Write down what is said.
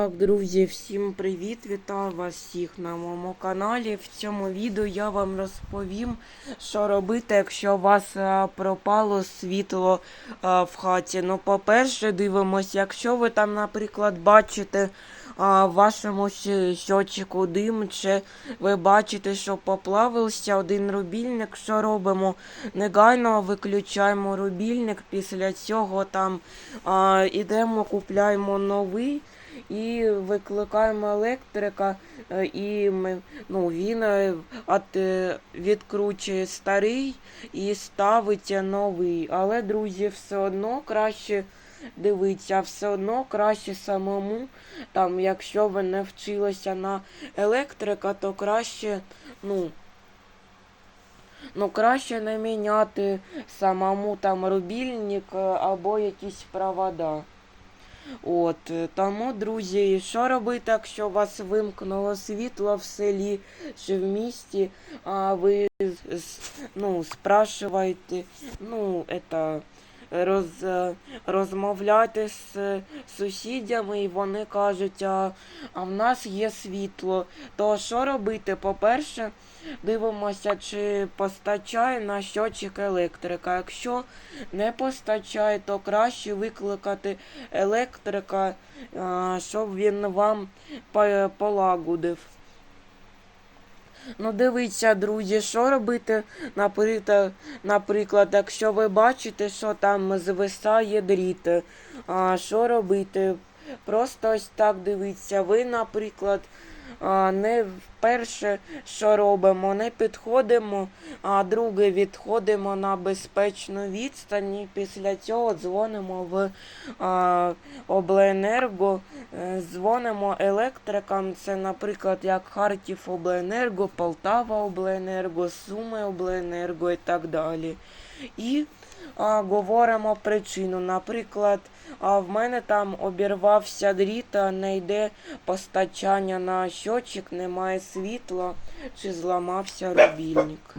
Так, друзі, всім привіт! Вітаю вас всіх на моєму каналі. В цьому відео я вам розповім, що робити, якщо у вас е, пропало світло е, в хаті. Ну, по-перше, дивимося, якщо ви там, наприклад, бачите е, в вашому щ- щотчику дим, чи ви бачите, що поплавився один рубільник, що робимо? Негайно виключаємо рубільник, після цього там ідемо, купляємо новий і викликаємо електрика, е, і ми, ну, він е, е, відкручує старий і ставить новий. Але, друзі, все одно краще дивитися, все одно краще самому. Там, якщо ви не вчилися на електрика, то краще, ну. Ну, краще не міняти самому там рубільник або якісь провода. От, е, тому, друзі, що робити, якщо у вас вимкнуло світло в селі чи в місті, а ви ну, спрашиваєте, ну, это, роз, е, розмовляєте з сусідями, і вони кажуть, а, а в нас є світло. То що робити? По-перше, дивимося, чи постачає на щотчик електрика. Якщо не постачає, то краще викликати електрика, а, щоб він вам по- полагодив. Ну, дивіться, друзі, що робити, наприклад, наприклад, якщо ви бачите, що там звисає дріт, а, що робити? Просто ось так дивіться. Ви, наприклад, а, не вперше, що робимо, не підходимо, а друге відходимо на безпечну відстань. І після цього дзвонимо в а, обленерго, дзвонимо електрикам. Це, наприклад, як Харків Обленерго, Полтава Обленерго, Суми Обленерго і так далі. І а, говоримо причину. Наприклад, а в мене там обірвався дріт, не йде постачання на щотчик, немає світла чи зламався рубільник.